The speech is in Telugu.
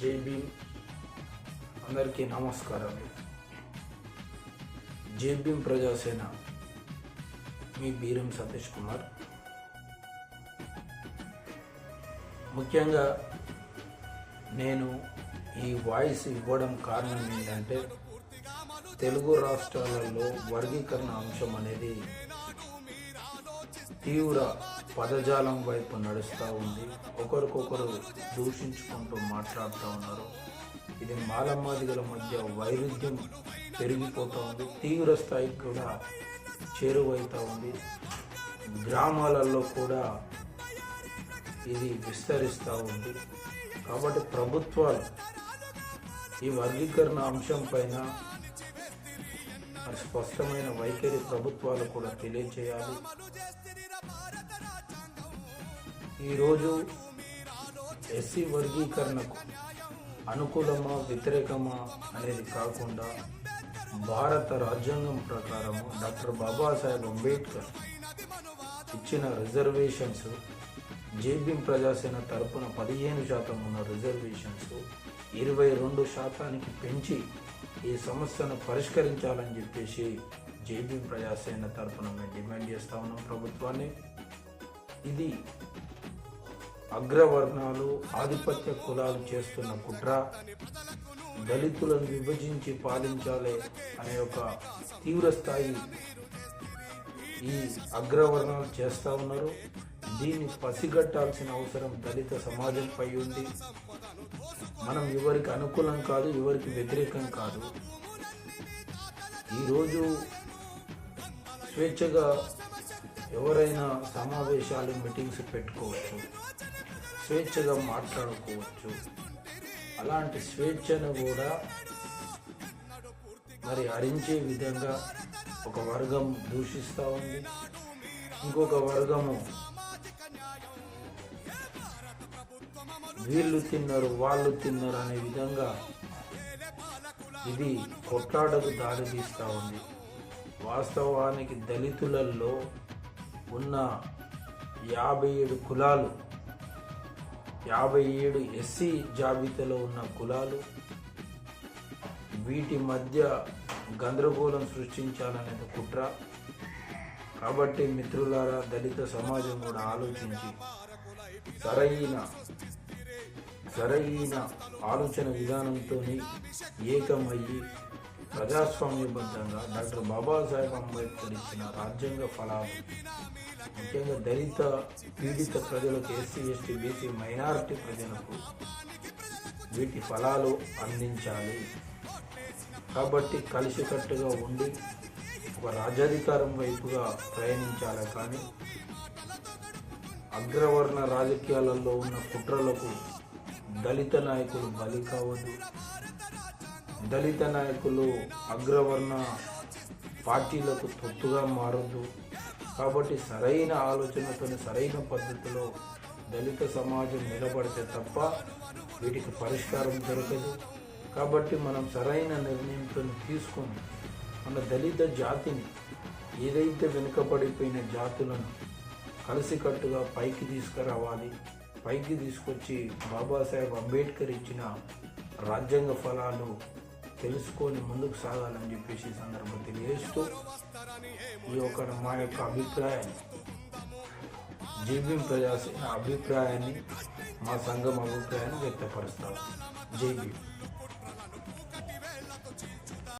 జై భీమ్ అందరికీ నమస్కారాలు. జై భీమ్ ప్రజాసేన మీ బీరం సతీష్ కుమార్. ముఖ్యంగా నేను ఈ వాయిస్ ఇవ్వడం కారణం ఏంటంటే తెలుగు రాష్ట్రాలలో వర్గీకరణ అంశం అనేది తీవ్ర పదజాలం వైపు నడుస్తూ ఉంది. ఒకరికొకరు దూషించుకుంటూ మాట్లాడుతూ ఉన్నారు. ఇది మాలమాదిగల మధ్య వైరుధ్యం పెరిగిపోతూ ఉంది. తీవ్ర స్థాయికి కూడా చేరువైతూ ఉంది. గ్రామాలలో కూడా ఇది విస్తరిస్తూ ఉంది. కాబట్టి ప్రభుత్వాలు ఈ వర్గీకరణ అంశం పైన మరి స్పష్టమైన వైఖరి ప్రభుత్వాలు కూడా తెలియజేయాలి. ఈరోజు ఎస్సీ వర్గీకరణకు అనుకూలమా వ్యతిరేకమా అనేది కాకుండా భారత రాజ్యాంగం ప్రకారము డాక్టర్ బాబాసాహెబ్ అంబేద్కర్ ఇచ్చిన రిజర్వేషన్స్ జేబీ ప్రజాసేన తరపున పదిహేను శాతం ఉన్న రిజర్వేషన్స్ ఇరవై రెండు శాతానికి పెంచి ఈ సమస్యను పరిష్కరించాలని చెప్పేసి జేబీ ప్రజాసేన తరఫున మేము డిమాండ్ చేస్తా ఉన్నాం ప్రభుత్వాన్ని. ఇది అగ్రవర్ణాలు ఆధిపత్య కులాలు చేస్తున్న కుట్ర దళితులను విభజించి పాలించాలి అనే ఒక తీవ్ర స్థాయి ఈ అగ్రవర్ణాలు చేస్తూ ఉన్నారు. దీన్ని పసిగట్టాల్సిన అవసరం దళిత సమాజంపై ఉంది. మనం ఎవరికి అనుకూలం కాదు ఎవరికి వ్యతిరేకం కాదు. ఈరోజు స్వేచ్ఛగా ఎవరైనా సమావేశాలు మీటింగ్స్ పెట్టుకోవచ్చు స్వేచ్ఛగా మాట్లాడుకోవచ్చు. అలాంటి స్వేచ్ఛను కూడా మరి హరించే విధంగా ఒక వర్గం దూషిస్తూ ఉంది. ఇంకొక వర్గము వీళ్ళు తిన్నారు వాళ్ళు తిన్నారు అనే విధంగా ఇది కొట్లాటకు దారి తీస్తూ ఉంది. వాస్తవానికి దళితులలో ఉన్న యాభై ఏడు కులాలు యాభై ఏడు ఎస్సీ జాబితాలో ఉన్న కులాలు వీటి మధ్య గందరగోళం సృష్టించాలనేది కుట్ర. కాబట్టి మిత్రులారా దళిత సమాజం కూడా ఆలోచించి సరైన సరైన ఆలోచన విధానంతో ఏకమయ్యి ప్రజాస్వామ్యబద్ధంగా డాక్టర్ బాబాసాహెబ్ అంబేద్కర్ ఇచ్చిన రాజ్యాంగ ఫలాలు ముఖ్యంగా దళిత పీడిత ప్రజలకు ఎస్సీ ఎస్టీ బీసీ మైనారిటీ ప్రజలకు వీటి ఫలాలు అందించాలి. కాబట్టి కలిసికట్టుగా ఉండి ఒక రాజ్యాధికారం వైపుగా ప్రయాణించాలి. కానీ అగ్రవర్ణ రాజకీయాలలో ఉన్న కుట్రలకు దళిత నాయకులు బలి కావద్దు దళిత నాయకులు అగ్రవర్ణ పార్టీలకు తొత్తుగా మారద్దు. కాబట్టి సరైన ఆలోచనతో సరైన పద్ధతిలో దళిత సమాజం నిలబడితే తప్ప వీటికి పరిష్కారం దొరకదు. కాబట్టి మనం సరైన నిర్ణయంతో తీసుకొని మన దళిత జాతిని ఏదైతే వెనుకబడిపోయిన జాతులను కలిసికట్టుగా పైకి తీసుకురావాలి పైకి తీసుకొచ్చి బాబాసాహెబ్ అంబేద్కర్ ఇచ్చిన రాజ్యాంగ ఫలాలు తెలుసుకొని ముందుకు సాగాలని చెప్పేసి సందర్భం తెలియజేస్తూ ఈ యొక్క మా యొక్క అభిప్రాయాన్ని జేబీఎం ప్రజాసేన అభిప్రాయాన్ని మా సంఘం అభిప్రాయాన్ని వ్యక్తపరుస్తాం. జై భీమ్.